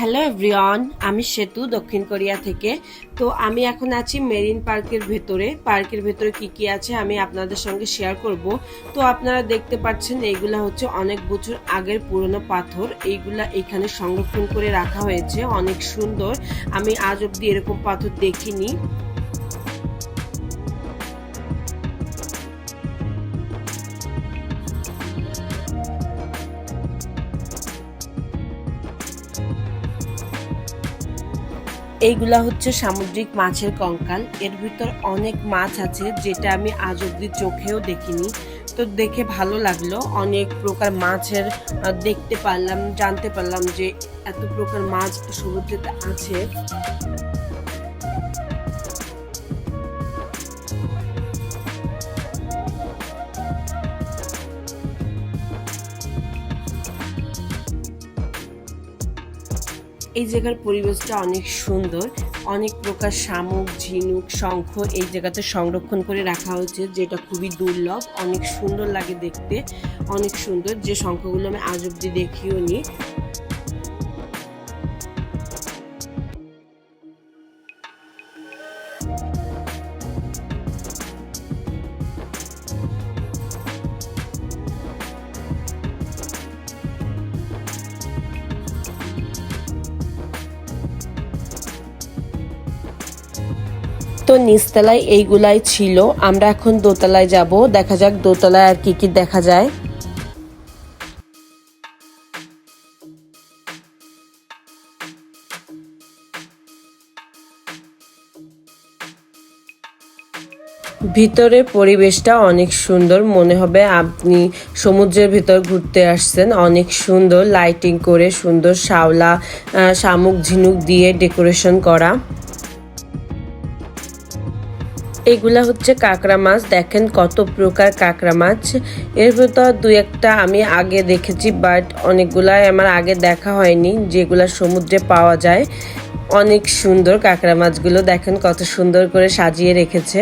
Hello everyone আমি সেতু দক্ষিণ কোরিয়া থেকে। তো আমি এখন আছি মেরিন পার্কের ভেতরে। পার্কের ভেতরে কি কি আছে আমি আপনাদের সঙ্গে শেয়ার করব। তো আপনারা দেখতে পাচ্ছেন, এইগুলা হচ্ছে অনেক বছর আগের পুরনো পাথর। এইগুলা এখানে সংরক্ষণ করে রাখা হয়েছে। অনেক সুন্দর। আমি আজ অব্দি এরকম পাথর দেখিনি। এইগুলা হচ্ছে সামুদ্রিক মাছের কঙ্কাল। এর ভিতর অনেক মাছ আছে যেটা আমি আজ অব্দি চোখেও দেখিনি। তো দেখে ভালো লাগল। অনেক প্রকার মাছের দেখতে পারলাম, জানতে পারলাম যে এত প্রকার মাছ সমুদ্রেতে আছে। এই জায়গার পরিবেশটা অনেক সুন্দর। অনেক প্রকার শামুক, ঝিনুক, শঙ্খ এই জায়গাতে সংরক্ষণ করে রাখা হয়েছে, যেটা খুবই দুর্লভ। অনেক সুন্দর লাগে দেখতে। অনেক সুন্দর। যে শঙ্খগুলো আমি আজ অব্দি দেখিও নি তো নিচতলায় এইগুলাই ছিল। আমরা এখন দোতলায় যাব। দেখা যাক দোতলায় আর কি কি দেখা যায়। ভিতরের পরিবেশটা অনেক সুন্দর। মনে হবে আপনি সমুদ্রের ভিতর ঘুরতে আসছেন। অনেক সুন্দর লাইটিং করে, সুন্দর শাওলা শামুক ঝিনুক দিয়ে ডেকোরেশন করা। এগুলা হচ্ছে কাঁকড়া মাছ। দেখেন কত প্রকার কাঁকড়া মাছ। এর ভেতর দু একটা আমি আগে দেখেছি বাট অনেকগুলাই আমার আগে দেখা হয়নি, যেগুলা সমুদ্রে পাওয়া যায়। অনেক সুন্দর কাঁকড়া মাছগুলো। দেখেন কত সুন্দর করে সাজিয়ে রেখেছে।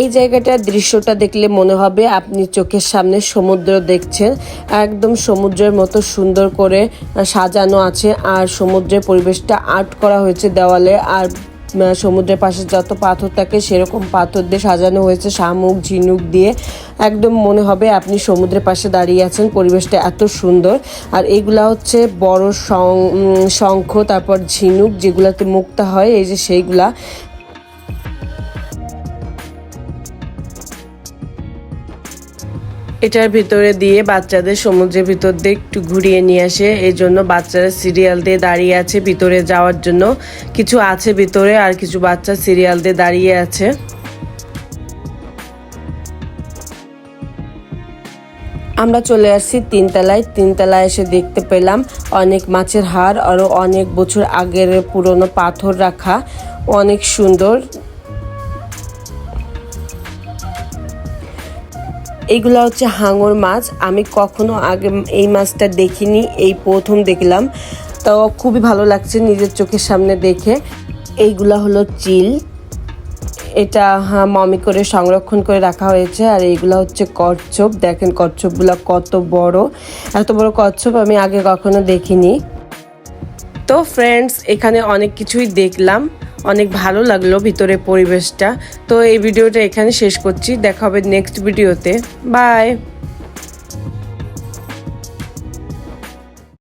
এই জায়গাটার দৃশ্যটা দেখলে মনে হবে আপনি চোখের সামনে সমুদ্র দেখছেন। একদম সমুদ্রের মতো সুন্দর করে সাজানো আছে আর সমুদ্রের পরিবেশটা আর্ট করা হয়েছে দেওয়ালে আর সমুদ্রের পাশে যত পাথর থাকে সেরকম পাথর দিয়ে সাজানো হয়েছে শামুক, ঝিনুক দিয়ে। একদম মনে হবে আপনি সমুদ্রের পাশে দাঁড়িয়ে আছেন, পরিবেশটা এত সুন্দর। আর এইগুলা হচ্ছে বড় শঙ্খ, তারপর ঝিনুক যেগুলাতে মুক্তা হয়, এই যে সেইগুলা। এটার ভিতরে দিয়ে বাচ্চাদের সমুদ্রের ভিতর দিয়ে একটু ঘুরিয়ে নিয়ে আসে। এই জন্য বাচ্চারা সিরিয়াল দিয়ে দাঁড়িয়ে আছে ভিতরে যাওয়ার জন্য। কিছু আছে ভিতরে আর কিছু বাচ্চা সিরিয়াল দিয়ে দাঁড়িয়ে আছে। আমরা চলে আসছি তিনতলায়। তিনতলায় এসে দেখতে পেলাম অনেক মাছের হাড় আরও অনেক বছর আগের পুরনো পাথর রাখা। অনেক সুন্দর। এইগুলা হচ্ছে হাঙর মাছ। আমি কখনো আগে এই মাছটা দেখিনি, এই প্রথম দেখলাম। তো খুবই ভালো লাগছে নিজের চোখের সামনে দেখে। এইগুলা হলো চিল। এটা হ্যাঁ মমি করে সংরক্ষণ করে রাখা হয়েছে। আর এইগুলো হচ্ছে কচ্ছপ। দেখেন কচ্ছপগুলো কত বড়। এত বড় কচ্ছপ আমি আগে কখনো দেখিনি। তো ফ্রেন্ডস এখানে অনেক কিছুই দেখলাম। অনেক ভালো লাগল ভিতরে পরিবেশটা। তো এই ভিডিওটা এখানে শেষ করছি। দেখা হবে নেক্সট ভিডিওতে বাই